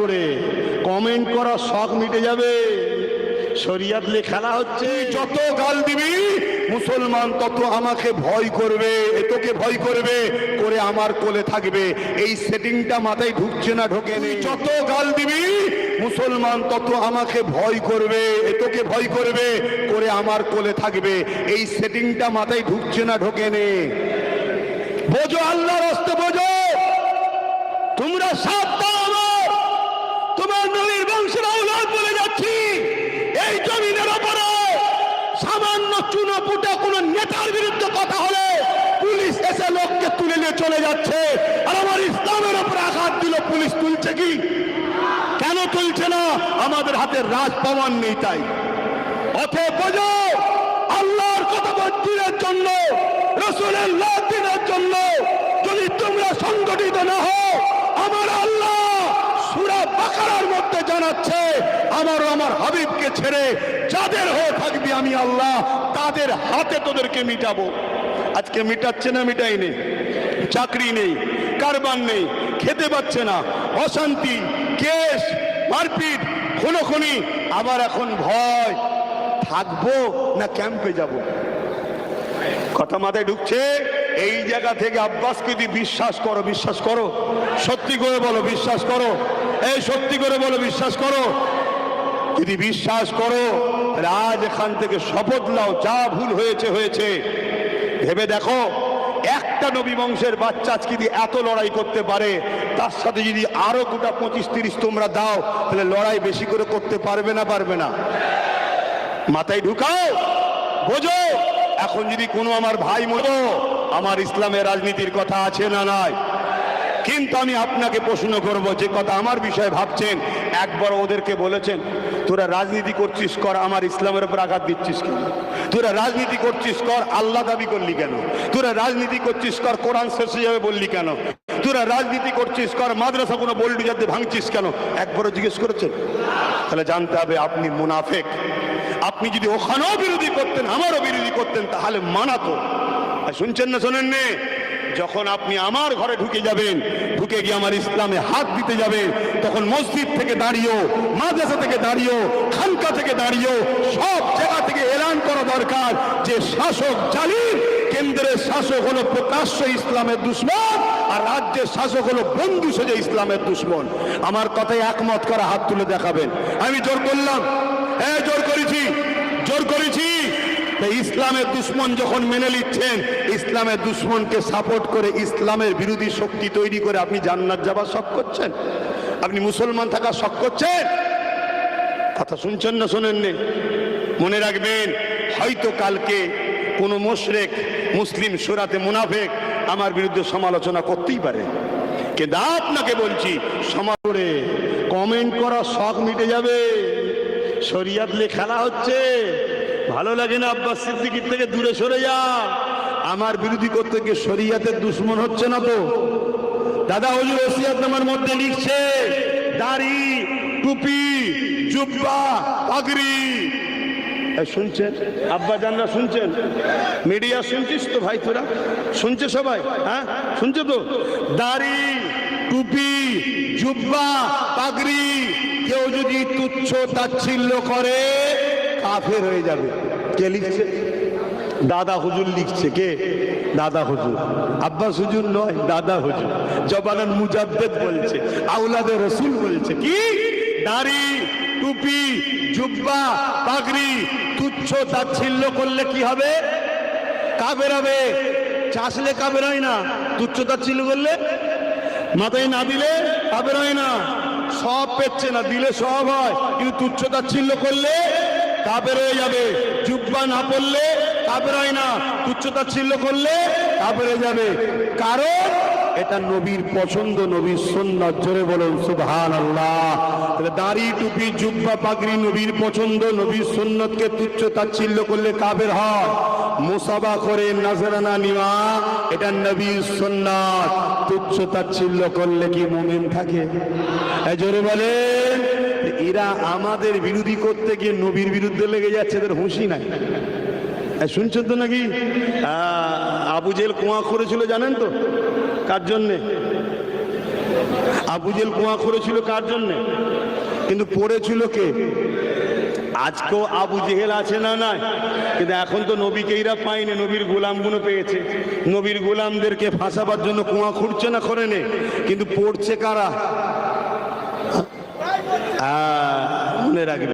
করে কমেন্ট করার শখ মিটে যাবে। শরিয়াত খেলা হচ্ছে। যত গাল দিবি মুসলমান তত আমাকে ভয় করবে এ তোকে ভয় করবে করে আমার কোলে থাকবে। এই সেটিংটা মাথায় ঢুকছে না ঢোকে যত গাল দিবি মুসলমান তত আমাকে ভয় করবে এ তোকে ভয় করবে করে আমার কোলে থাকবে। এই সেটিংটা মাথায় ঢুকছে না ঢোকে নে বোঝো আল্লাহর রাস্তে বোঝো। তোমরা সাবধান আমার তোমার নবীর বংশের আওলাদ বলে যাচ্ছি এই জমিনের ওপরে সামান্য চুনোপুটা কোন নেতার বিরুদ্ধে কথা হলে পুলিশ এসে লোককে তুলে নিয়ে চলে যাচ্ছে। আর আমার ইসলামের ওপরে আঘাত দিল, পুলিশ তুলছে কি? কেন তুলছে না? আমাদের হাতে রাজ প্রমাণ নেই তাই। অতএব বোঝো, আল্লাহর কথা দিনের জন্য, রসুলের দিনের জন্য যদি তোমরা সংগঠিত না হও, আমার আল্লাহ সুরা বাকারার মধ্যে জানাচ্ছে আমার আমার হাবিবকে ছেড়ে যাদের হয়ে থাকবি আমি আল্লাহ, তাদের হাতে তোদেরকে মিটাবো। আজকে মিটাচ্ছে না, মিটাই নেই। চাকরি নেই কারবার নেই, খেতে পাচ্ছে না। অশান্তি কেস মারপিট, খুনোখুনি। আবার এখন ভয়, থাকব না ক্যাম্পে যাব? কথা মাথায় ঢুকছে, এই জায়গা থেকে আব্বাসকে যদি বিশ্বাস করো বিশ্বাস করো। সত্যি করে বলো, বিশ্বাস করো। এই সত্যি করে বলো, বিশ্বাস করো। যদি বিশ্বাস করো, রাজ এখান থেকে শপথ নাও, যা ভুল হয়েছে হয়েছে। ভেবে দেখো, একটা নবী বংশের বাচ্চা আজকে যদি এত লড়াই করতে পারে, তার সাথে যদি আরও গোটা পঁচিশ তিরিশ তোমরা দাও, তাহলে লড়াই বেশি করে করতে পারবে না পারবে না? মাথায় ঢুকাও, বোঝো, এখন যদি কোনো আমার ভাই মতো আমার ইসলামের রাজনীতির কথা আছে না নাই? কিন্তু আমি আপনাকে প্রশ্ন করব, যে কথা আমার বিষয়ে ভাবছেন, একবার ওদেরকে বলেছেন, তোরা রাজনীতি করছিস, কর, আমার ইসলামের উপর আঘাত দিচ্ছিস কেন? তোরা রাজনীতি করছিস, কর, আল্লাহ দাবি করলি কেন? তোরা রাজনীতি করছিস, কর, কোরআন শেষ যাবে বললি কেন? তোরা রাজনীতি করছিস, কর, মাদ্রাসা কোনো বল্ডি যাতে ভাঙছিস কেন? একবারও জিজ্ঞেস করেছেন? তাহলে জানতে হবে আপনি মুনাফেক। আপনি যদি ওখানেও বিরোধী করতেন, আমারও বিরোধী করতেন, তাহলে মানাতো শুনছেন না শোনেন নে যখন আপনি আমার ঘরে ঢুকে যাবেন, ঢুকে গিয়ে আমার ইসলামে হাত দিতে যাবেন, তখন মসজিদ থেকে দাঁড়িয়েও, মাদ্রাসা থেকে দাঁড়িয়েও, খানকা থেকে দাঁড়িয়েও, সব জায়গা থেকে এলান করা দরকার যে শাসক জালিম, কেন্দ্রের শাসক হলো প্রকাশ্য ইসলামের দুশ্মন, আর রাজ্যের শাসক হলো বন্ধু সেজে ইসলামের দুশ্মন। আমার কথায় একমত করা হাত তুলে দেখাবেন। আমি জোর করলাম। হ্যাঁ জোর করেছি তো ইসলামের দুশ্মন যখন মেনে নিচ্ছেন, ইসলামের দুশ্মনকে সাপোর্ট করে ইসলামের বিরোধী শক্তি তৈরি করে আপনি জান্নাত যাবার শখ করছেন? আপনি মুসলমান থাকার শখ করছেন? কথা শুনছেন না শোনেননি? মনে রাখবেন, হয়তো কালকে কোনো মোশরেক, মুসলিম সুরাতে মুনাফেক আমার বিরুদ্ধে সমালোচনা করতেই পারে। কিন্তু আপনাকে বলছি, সমাজ কমেন্ট করার শখ মিটে যাবে। শরিয়াত খেলা হচ্ছে। ভালো লাগে না আব্বাস সিদ্দিকির থেকে দূরে সরে যা আমার বিরোধী করতে গিয়ে শরিয়াতের দুশ্মন হচ্ছে না তো। দাদা হজুর ওসিয়াত নামার মধ্যে লিখছে, দাড়ি, টুপি, জুব্বা, পাগড়ি। শুনছেন? আব্বা জানরা শুনছেন? মিডিয়া শুনছিস তো ভাই তোরা? শুনছে সবাই? হ্যাঁ? শুনছে তো? দাড়ি, টুপি, জুব্বা, পাগড়ি কেউ যদি তুচ্ছ তাচ্ছিল্য করে কাফের হয়ে যাবে। কে লিখছে? দাদা হুজুর লিখছে। কে? দাদা হুজুর। আব্বাস হুজুর নয়, দাদা হুজুর। জবানান মুজাদ্দেদ বলছে আউলাদে রসুল বলছে, কি? দাড়ি, টুপি, জুব্বা, পাগড়ি, তুচ্ছ তাচ্ছিল্য করলে কি হবে? কাবের হবে। চাষলে কাবের হয় না, তুচ্ছ তাচ্ছিল্য করলে? মাথায় না দিলে কাবের হয় না। সব পেচ্ছে না, দিলে সব হয়। কিন্তু তুচ্ছ তাচ্ছিল্য করলে কাবের হয়ে যাবে। জুব্বা না পড়লে কাপের হয় না। তুচ্ছ তাচ্ছিল্য করলে কাবের হয়ে যাবে। কারণ এটা নবীর পছন্দ, নবীর সুন্নত। জোরে বলুন সুবহান আল্লাহ দাড়ি, টুপি, জুব্বা, পাগড়ি নবীর পছন্দ, নবীর সুন্নতকে তুচ্ছ তাচ্ছিল্য করলে কাবের হয়। মুসাবা করে নাজরানা নিওয়া এটা নবীর সুন্নাত। তুচ্ছ তাচ্ছিল্য করলে কি মোমেন থাকে? এই জোরে বলেন। এরা আমাদের বিরোধী করতে গিয়ে নবীর বিরুদ্ধে লেগে যাচ্ছে, এদের হুঁশি নাই। শুনছেন তো নাকি? আবু জেল কুয়া করেছিল, জানেন তো? কার জন্যে? আবুজেল কুয়া করেছিল কার জন্যে? কিন্তু পড়েছিল কে? আজকেও আবু জেহেল আছে না নাই? কিন্তু এখন তো নবীকেইরা পায়নি, নবীর গোলামগুলো পেয়েছে। নবীর গোলামদেরকে ফাঁসাবার জন্য কুয়া খুঁড়ছে না করে নে? কিন্তু পড়ছে কারা? মনে রাখবে।